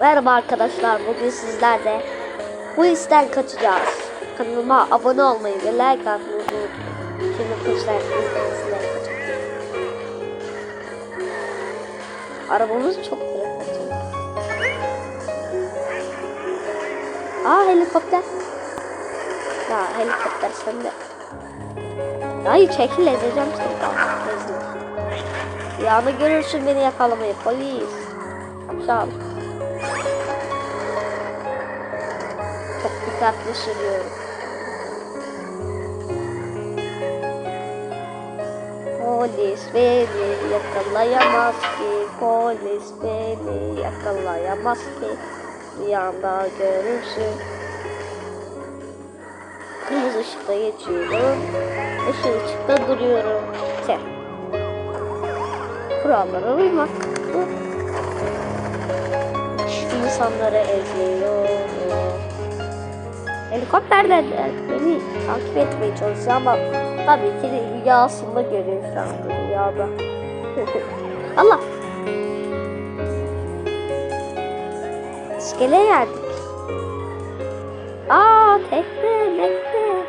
Merhaba arkadaşlar bugün sizlerle bu isten kaçacağız. Kanalıma abone olmayı ve like atmayı unutmayın. Şimdi kuşlar kaçacağız. Arabamız çok güzel kaçıyor. Aa helikopter. Ya helikopter sende. Hayır çekil ezeceğim seni. Ezdim. Yanı görürsün beni yakalamayı polis. Apşal. Çok dikkatli sürüyorum. Polis beni yakalayamaz ki, polis beni yakalayamaz ki. Rüyanda görürsün. Kırmızı ışıkta geçiyorum. Yeşil ışıkta duruyorum. Sen. Kurallara uymak. Bu. İnsanları eziyorum. Helikopterden de beni takip etmeye çalışıyor ama tabii ki de rüyasında görüyor şu anda rüyada. Allah! İskeleye geldik. Aa tekne tekne.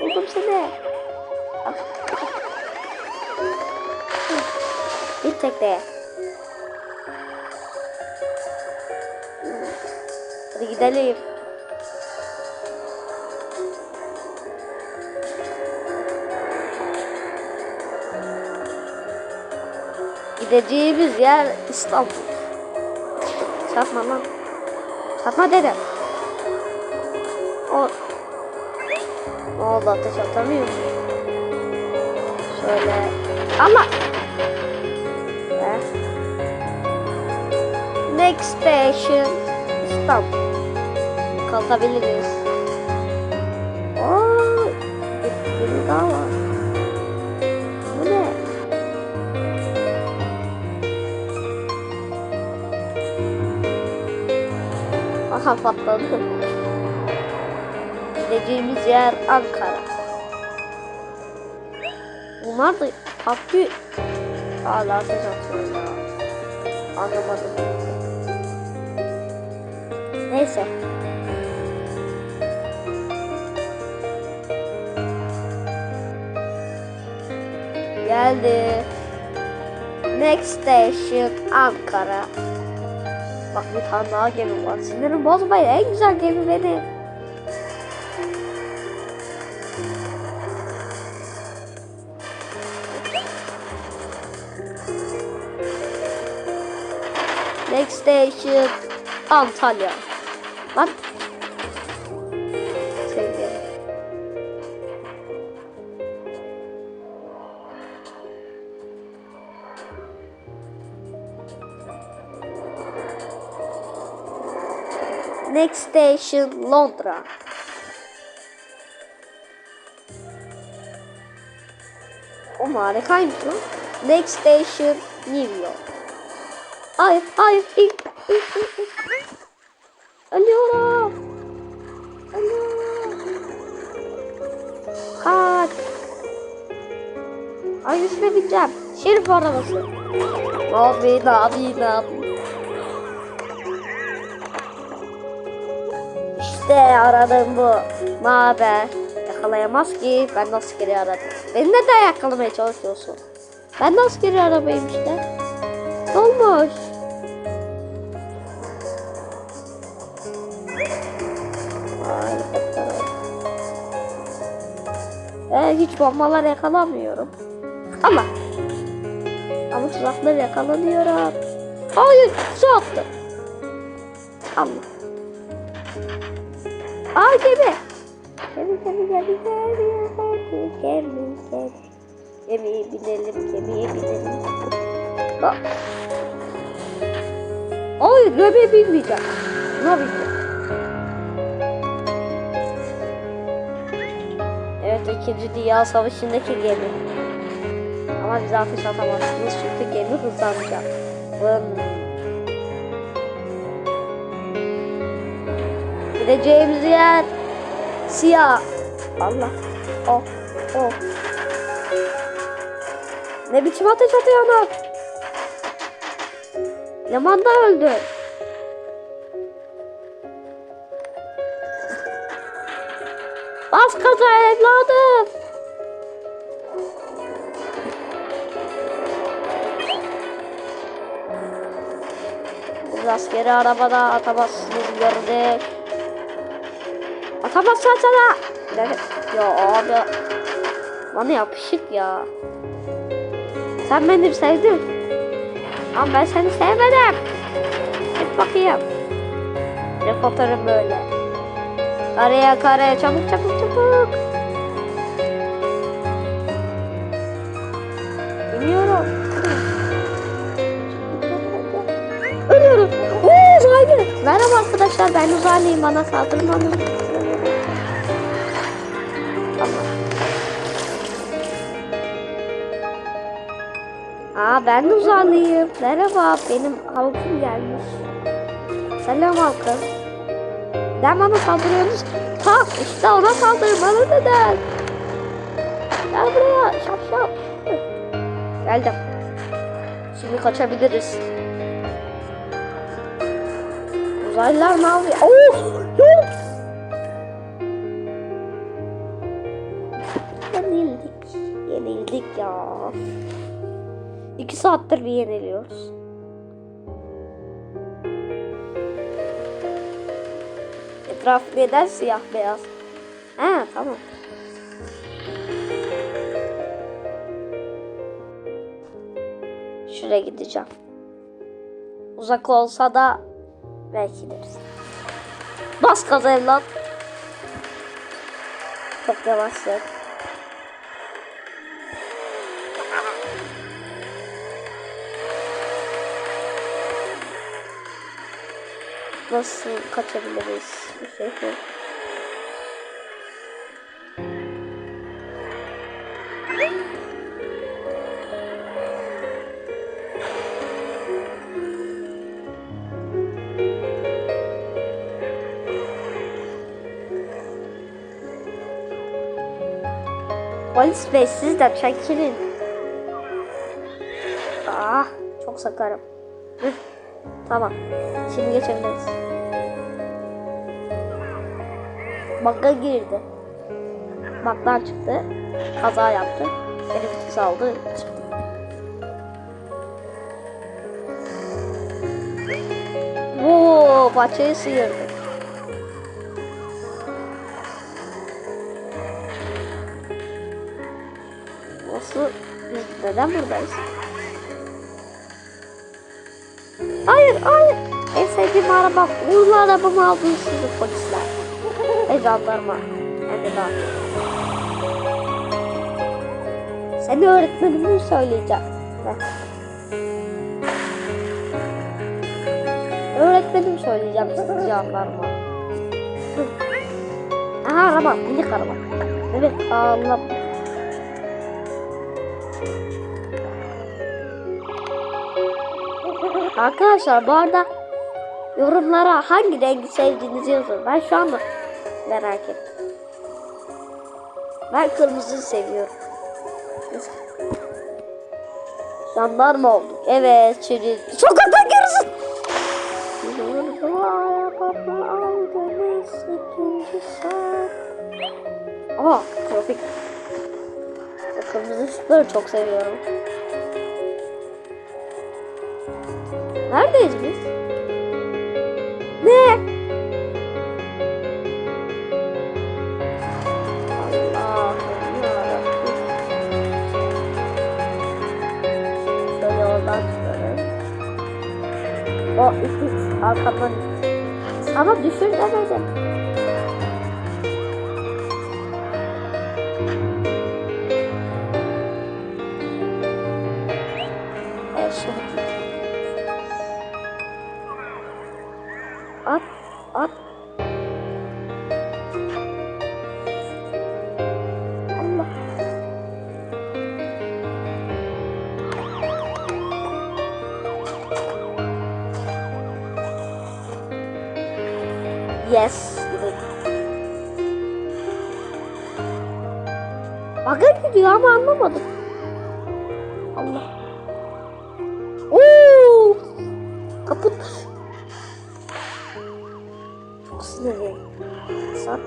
Buldum seni. Ah. Bir tekneye. Hadi gidelim. Gideceğimiz yer İstanbul. Çarpma lan. Çarpma dedim. O... Ne oldu ateş atamıyor? Şöyle... Allah! Heh. Next station İstanbul. Kalkabiliriz. Patladı. Gideceğimiz yer Ankara. Bunlar da ateş atıyor ya. Anlamadım. Neyse. Geldi. Next station Ankara. Bak bir tane daha gemi var. Sinirim bozmayın. En güzel gemi benim. Next station Antalya. Lan. Next station Londra. O harikaymış lan. Next station New York. Hayır, hayır. İn, in, in, in. Ölüyorum. Ölüyorum. Kaç. Hangisine bineceğim? Şerif arabası. Abi, ne yapayım, İşte aradım bu. Ne haber? Yakalayamaz ki. Ben nasıl geri aradım? Beni neden yakalamaya çalışıyorsun? Ben nasıl geri arabayım işte? Olmuş? Oldu. Ee, hiç bombalar yakalamıyorum. Ama ama tuzakları yakalanıyorum. Hayır, su attı. Allah. Aa gemi. Gemi gemi gemi gemi gemi gemi gemi. Gemiye binelim gemiye binelim. Aa. Hayır gemiye binmeyeceğim. Buna bineceğim. Evet ikinci Dünya Savaşı'ndaki gemi. Ama bize ateş atamazsınız çünkü gemi hızlanacak. Vın. gideceğimiz yer siyah. Allah. Oh. Oh. Ne biçim ateş atıyor ana? Leman da öldü. Bas kaza evladım. Biz askeri arabada atamazsınız gördük. Atamazsan sana. Ya abi. Bana yapışık ya. Sen beni sevdin. Ama ben seni sevmedim. Git bakayım. Ne fotoğrafı böyle. Karaya karaya çabuk çabuk çabuk. Bilmiyorum. Ölüyorum. Oo uzaylı. Merhaba arkadaşlar ben uzaylıyım bana saldırmanız. Aa ben de uzaylıyım. Merhaba benim halkım gelmiş. Selam halkım. Neden bana saldırıyorsunuz? Ha işte ona saldırın bana neden? Gel buraya şapşal. Geldim. Şimdi kaçabiliriz. Uzaylılar ne yapıyor? Oh! Yok! Yenildik. Yenildik ya. İki saattir bir yeniliyoruz. Etraf neden siyah beyaz? He tamam. Şuraya gideceğim. Uzak olsa da belki gideriz. Bas gaza evlat. Çok yavaşsın. Nasıl kaçabiliriz? Bir şey. Polis bey siz de çekilin. Ah çok sakarım. Tamam. Şimdi geçebiliriz. Bakka girdi. Baktan çıktı. Kaza yaptı. Beni vites aldı. Çıktı. Oo, paçayı sıyırdı. Nasıl? Neden buradayız? Hayır, hayır. En sevdiğim araba. Uğurlu arabamı aldınız sizi polisler. De daha. Seni öğretmenime söyleyeceğim. Öğretmenim söyleyeceğim jandarma. Hı. Aha araba, minik araba. Evet, Allah. Arkadaşlar bu arada yorumlara hangi rengi sevdiğinizi yazın. Ben şu anda merak ettim. Ben kırmızıyı seviyorum. Jandarma olduk. Evet şimdi sokakta görürsün. Aa trafik. Kırmızı ışıkları çok seviyorum. Neredeyiz biz? Ne? O iki arkadan. Sana düşür demedim. Yes. Bakın gidiyor ama anlamadım. Allah. Oo! Kaput. Çok sinirliyim. Saat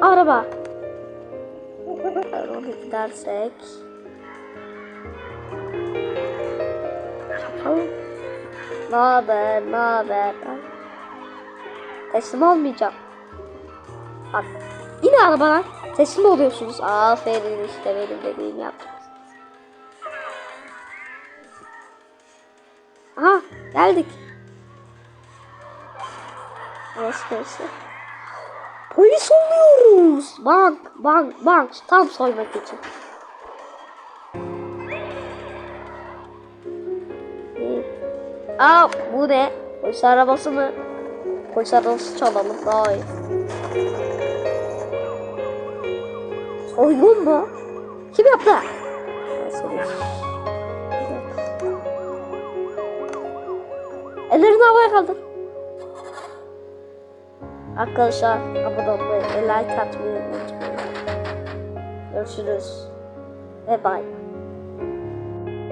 Araba. Onu gidersek. Yapalım. Ne haber, ne haber? Teslim olmayacağım. Bak, yine arabalar teslim oluyorsunuz. Aferin işte benim dediğimi yaptınız. Aha, geldik. Burası neresi? Polis oluyoruz. Bank, bank, bank. Tam soymak için. Aa bu ne? Polis arabası mı? Polis arabası çalalım daha iyi. Soygun mu? Kim yaptı? Ellerini havaya kaldır. Arkadaşlar abone olmayı like atmayı unutmayın. Görüşürüz. Ve bye.